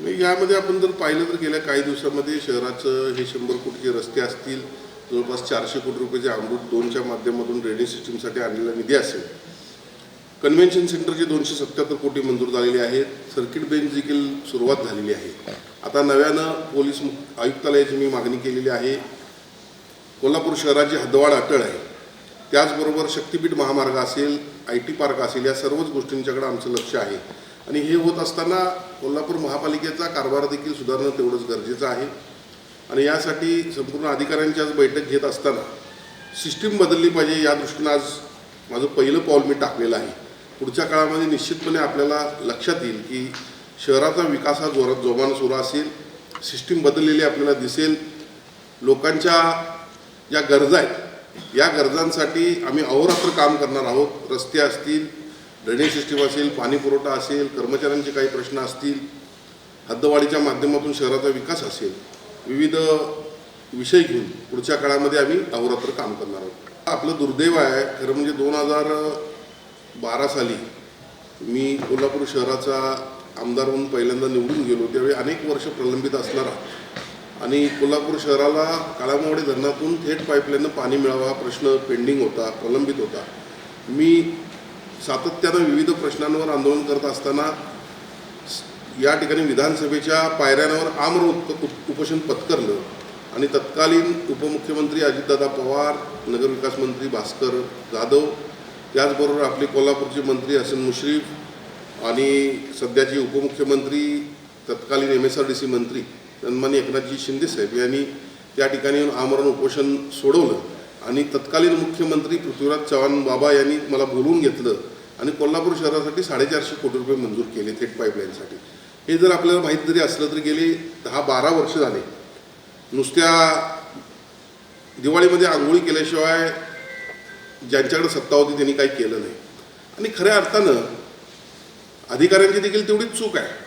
नाही यामध्ये आपण जर पाहिलं तर गेल्या काही दिवसामध्ये शहराचं हे शंभर कोटीचे रस्ते असतील जवळपास चारशे कोटी रुपयाचे अमृत दोनच्या माध्यमातून ड्रेनेज सिस्टीमसाठी आणलेला निधी असेल. कन्व्हेन्शन सेंटरचे दोनशे सत्याहत्तर कोटी मंजूर झालेले आहेत. सर्किट बेंच देखील सुरुवात झालेली आहे. आता नव्यानं पोलीस आयुक्तालयाची मी मागणी केलेली आहे. कोल्हापूर शहराची हद्दवाढ अटळ आहे. त्याचबरोबर शक्तीपीठ महामार्ग असेल आय टी पार्क असेल या सर्वच गोष्टींच्याकडे आमचं लक्ष आहे. आणि हे होत असताना कोल्हापूर महापालिकेचा कारभार देखील सुधारणं तेवढंच गरजेचं आहे. आणि यासाठी संपूर्ण अधिकाऱ्यांची आज बैठक घेत असताना सिस्टीम बदलली पाहिजे या दृष्टीनं आज माझं पहिलं पाऊल मी टाकलेलं आहे. पुढच्या काळामध्ये निश्चितपणे आपल्याला लक्षात येईल की शहराचा विकास हा जोरात जोमानं सुरू असेल सिस्टीम बदललेली आपल्याला दिसेल. लोकांच्या ज्या गरजा आहेत या गरजांसाठी आम्ही अहोरात्र काम करणार आहोत. रस्ते असतील ड्रेनेज सिस्टीम असेल पाणी पुरवठा असेल कर्मचाऱ्यांचे काही प्रश्न असतील हद्दवाढीच्या माध्यमातून शहराचा विकास असेल विविध विषय घेऊन पुढच्या काळामध्ये आम्ही अहोरात्र काम करणार आहोत. आपलं दुर्दैव आहे खरं म्हणजे दोन हजार बारा साली मी कोल्हापूर शहराचा आमदार म्हणून पहिल्यांदा निवडून गेलो त्यावेळी अनेक वर्ष प्रलंबित असणारा. आणि कोल्हापूर शहराला काळामावडी धरणातून थेट पाईपलाईननं पाणी मिळावा हा प्रश्न पेंडिंग होता प्रलंबित होता. मी सातत्यानं विविध प्रश्नांवर आंदोलन करत असताना या ठिकाणी विधानसभेच्या पायऱ्यांवर आम्र उप उपोषण पत्करलं. आणि तत्कालीन उपमुख्यमंत्री अजितदादा पवार नगरविकास मंत्री भास्कर जाधव त्याचबरोबर आपले कोल्हापूरचे मंत्री हसन मुश्रीफ आणि सध्याचे उपमुख्यमंत्री तत्कालीन M S R D C मंत्री सन्माननीय एकनाथजी शिंदेसाहेब यांनी त्या ठिकाणी येऊन आमरण उपोषण सोडवलं. आणि तत्कालीन मुख्यमंत्री पृथ्वीराज चव्हाण बाबा यांनी मला बोलवून घेतलं. आणि कोल्हापूर शहरासाठी साडेचारशे कोटी रुपये मंजूर केले थेट पाईपलाईनसाठी हे जर आपल्याला माहीत जरी असलं तरी गेले दहा बारा वर्ष झाले. नुसत्या दिवाळीमध्ये आंघोळी केल्याशिवाय ज्यांच्याकडे सत्ता होती त्यांनी काही केलं नाही. आणि खऱ्या अर्थानं अधिकाऱ्यांची देखील तेवढीच चूक आहे.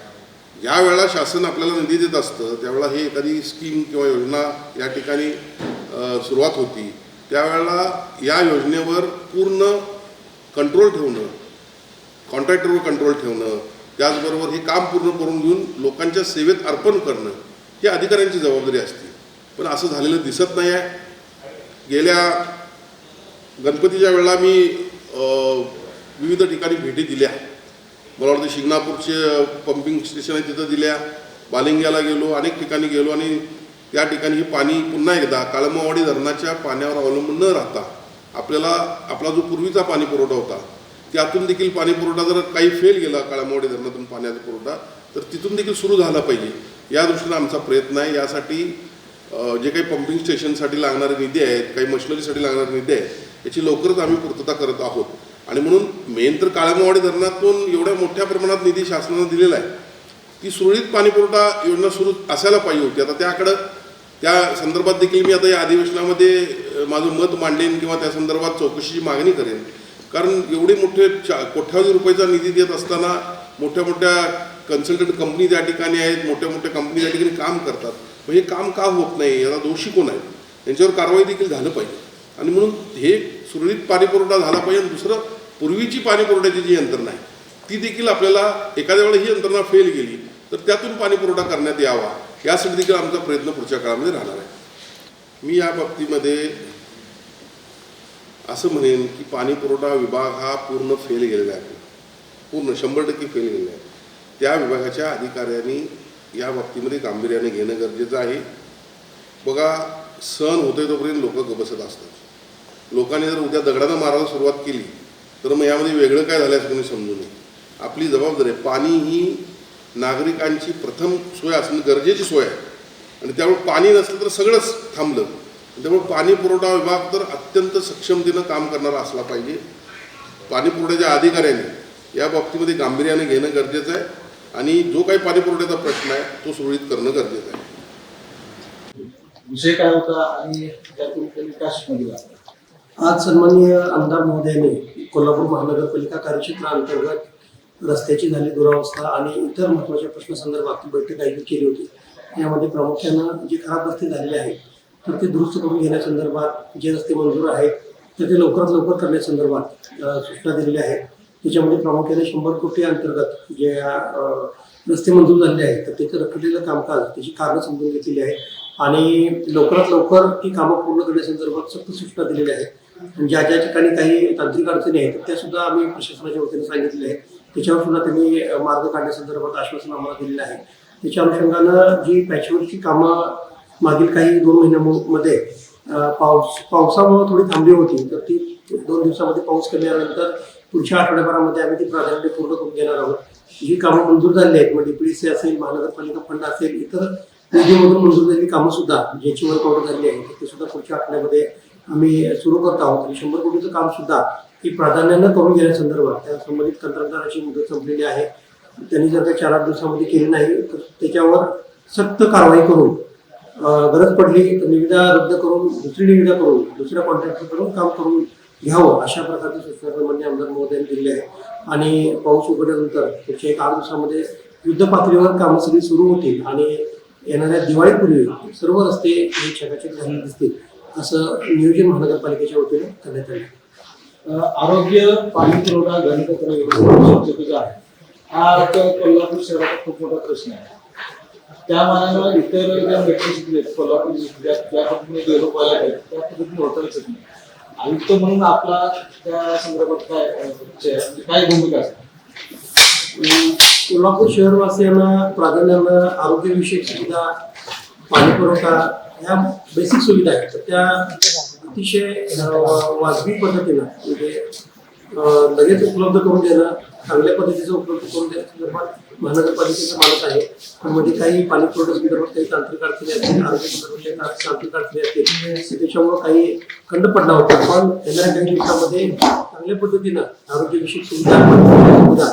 ज्या वेळेला शासन आपल्याला निधी देत असतं त्यावेळेला हे एखादी स्कीम किंवा योजना या ठिकाणी सुरुवात होती. त्यावेळेला या योजनेवर पूर्ण कंट्रोल ठेवणं कॉन्ट्रॅक्टरवर कंट्रोल ठेवणं त्याचबरोबर हे काम पूर्ण करून घेऊन लोकांच्या सेवेत अर्पण करणं ही अधिकाऱ्यांची जबाबदारी असते. पण असं झालेलं दिसत नाही आहे गेल्या गणपतीच्या वेळेला मी विविध ठिकाणी भेटी दिल्या. मला वाटतं शिंगणापूरचे पंपिंग स्टेशन आहे तिथं दिल्या. बालिंग्याला गेलो अनेक ठिकाणी गेलो आणि त्या ठिकाणी हे पाणी पुन्हा एकदा काळमावाडी धरणाच्या पाण्यावर अवलंबून न राहता आपल्याला आपला जो पूर्वीचा पाणी पुरवठा होता त्यातून देखील पाणी पुरवठा जर काही फेल गेला काळमावाडी धरणातून पाण्याचा पुरवठा तर तिथून देखील सुरू झाला पाहिजे. या दृष्टीनं आमचा प्रयत्न आहे. यासाठी जे काही पंपिंग स्टेशनसाठी लागणारे निधी आहेत काही मशिनरीसाठी लागणारे निधी आहेत याची लवकरच आम्ही पूर्तता करत आहोत. आणि म्हणून मेन तर काळमावाडी धरणातून एवढ्या मोठ्या प्रमाणात निधी शासनानं दिलेला आहे. ती सुरळीत पाणीपुरवठा योजना सुरू असायला पाहिजे होती. आता त्याकडं त्या संदर्भात देखील मी आता या अधिवेशनामध्ये माझं मत मांडेन किंवा त्या संदर्भात चौकशीची मागणी करेन. कारण एवढे मोठे चा कोट्यावधी रुपयाचा निधी देत असताना मोठ्या मोठ्या कन्सल्टंट कंपनी त्या ठिकाणी आहेत मोठ्या मोठ्या कंपनी त्या ठिकाणी काम करतात. मग हे काम का होत नाही? याला दोषी कोण आहे त्यांच्यावर कारवाई देखील झालं पाहिजे. आणि म्हणून हे सुरळीत पाणीपुरवठा झाला पाहिजे आणि दुसरं पूर्वीची पाणीपुरवठ्याची जी यंत्रणा आहे ती देखील आपल्याला एखाद्या वेळेला ही यंत्रणा फेल गेली तर त्यातून पाणी पुरवठा करण्यात यावा यासाठी देखील आमचा प्रयत्न पुढच्या काळामध्ये राहणार आहे. मी या बाबतीमध्ये असं म्हणेन की पाणी पुरवठा विभाग हा पूर्ण फेल गेलेला आहे. पूर्ण शंभर टक्के फेल गेलेला आहे. त्या विभागाच्या अधिकाऱ्यांनी या बाबतीमध्ये गांभीर्याने घेणं गरजेचं आहे. बघा सण होते तोपर्यंत लोक गबसत असतात. लोकांनी जर उद्या दगडानं मारायला सुरुवात केली तर मग यामध्ये वेगळं काय झालं असं कोणी समजू नये. आपली जबाबदारी आहे. पाणी ही नागरिकांची प्रथम सोय असणं गरजेची सोय आहे. आणि त्यामुळे पाणी नसलं तर सगळंच थांबलं. त्यामुळे पाणी पुरवठा विभाग तर अत्यंत सक्षमतेनं काम करणारा असला पाहिजे. पाणी पुरवठ्याच्या अधिकाऱ्यांनी या बाबतीमध्ये गांभीर्याने घेणं गरजेचं आहे. आणि जो काही पाणी पुरवठ्याचा प्रश्न आहे तो सुरळीत करणं गरजेचं आहे. विषय काय होता आणि त्यातून त्यांनी काय सूचना दिल्या आज सन्माननीय आमदार महोदयाने कोल्हापूर महानगरपालिका कार्यक्षेत्राअंतर्गत रस्त्याची झाली दुरावस्था आणि इतर महत्त्वाच्या प्रश्नासंदर्भात बैठक आयोजित केली होती. यामध्ये प्रामुख्यानं जे खराब रस्ते झालेले आहेत तर ते दुरुस्त करून घेण्यासंदर्भात जे रस्ते मंजूर आहेत तर ते लवकरात लवकर करण्यासंदर्भात सूचना दिलेल्या आहेत. त्याच्यामध्ये प्रामुख्याने शंभर कोटी अंतर्गत जे रस्ते मंजूर झालेले आहेत तर त्याचं रखडलेलं कामकाज त्याची कारणं समजून घेतलेली आहे आणि लवकरात लवकर ती कामं पूर्ण करण्यासंदर्भात सक्त सूचना दिलेल्या आहेत. ज्या ज्या ठिकाणी काही तांत्रिक अडचणी आहेत त्यासुद्धा त्या सुद्धा आम्ही प्रशासनाच्या वतीने सांगितलेल्या आहेत. त्याच्यावर सुद्धा त्यांनी मार्ग काढण्यासंदर्भात आश्वासन आम्हाला दिलेलं आहे. त्याच्या अनुषंगानं जी पॅचवरची कामं मागील काही दोन महिन्यामध्ये पाऊस पावसामुळे थोडी थांबली होती तर ती दोन दिवसामध्ये पाऊस कमी आल्यानंतर पुढच्या आठवड्याभरामध्ये आम्ही ती प्राधान्य पूर्ण करून घेणार आहोत. जी कामं मंजूर झालेली आहेत मग डीपीडीसी असेल महानगरपालिका फंड असेल इतर निधीमधून मंजूर झालेली कामं सुद्धा ज्याची वर्क ऑर्डर झालेली आहे ते सुद्धा पुढच्या आठवड्यामध्ये आम्ही सुरू करत आहोत. आणि शंभर कोटीचं काम सुद्धा ही प्राधान्यानं करून घेण्यासंदर्भात त्या संबंधित कंत्राटदाराची मुदत संपलेली आहे. त्यांनी जर का चार आठ दिवसामध्ये केली नाही तर त्याच्यावर सक्त कारवाई करून गरज पडली तर निविदा रद्द करून दुसरी निविदा करून दुसऱ्या कॉन्ट्रॅक्टरकडून काम करून घ्यावं अशा प्रकारची सूचना सन्मान्य आमदार महोदयांनी दिली आहे. आणि पाऊस उघडल्यानंतर पुढच्या एक आठ दिवसामध्ये युद्ध पातळीवर कामं सगळी सुरू होतील आणि येणाऱ्या दिवाळीपूर्वी सर्व रस्ते हे चकाचक झालेले दिसतील असं नियोजन महानगरपालिकेच्या वतीनं करण्यात आलं आरोग्य पाणी पुरवठा घनकचरा व्यवस्थापन स्वच्छतेचा आहे. हा आता कोल्हापूर शहराचा खूप मोठा प्रश्न आहे. त्या मानानं इतर ज्या मेट्रो सिटी आहेत कोल्हापूर जिल्ह्यात ज्या पद्धतीने डेव्हलप आहेत त्या पद्धतीने होता दिसत नाही आयुक्त म्हणून आपला त्या संदर्भात काय म्हणजे काय भूमिका असते? कोल्हापूर शहरवासियांना प्राधान्यानं आरोग्यविषयक सुविधा पाणी पुरवठा ह्या बेसिक सुविधा आहेत. तर त्या अतिशय वाजवी पद्धतीनं म्हणजे लगेच उपलब्ध करून देणं चांगल्या पद्धतीचं उपलब्ध करून देण्या संदर्भात महानगरपालिकेचा मानस आहे. म्हणजे काही पाणी पुरवठा संदर्भात काही तांत्रिक अडचणी असतील आरोग्य संदर्भात तांत्रिक अडचणी असतील त्याच्यामुळं काही खंड पडला होता. पण येणाऱ्या काही दिवसामध्ये चांगल्या पद्धतीनं आरोग्यविषयक सुविधा सुविधा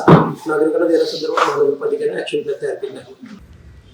नागरिकांना देण्यासंदर्भात महानगरपालिकेने ऍक्शन प्लॅन तयार केला आहे.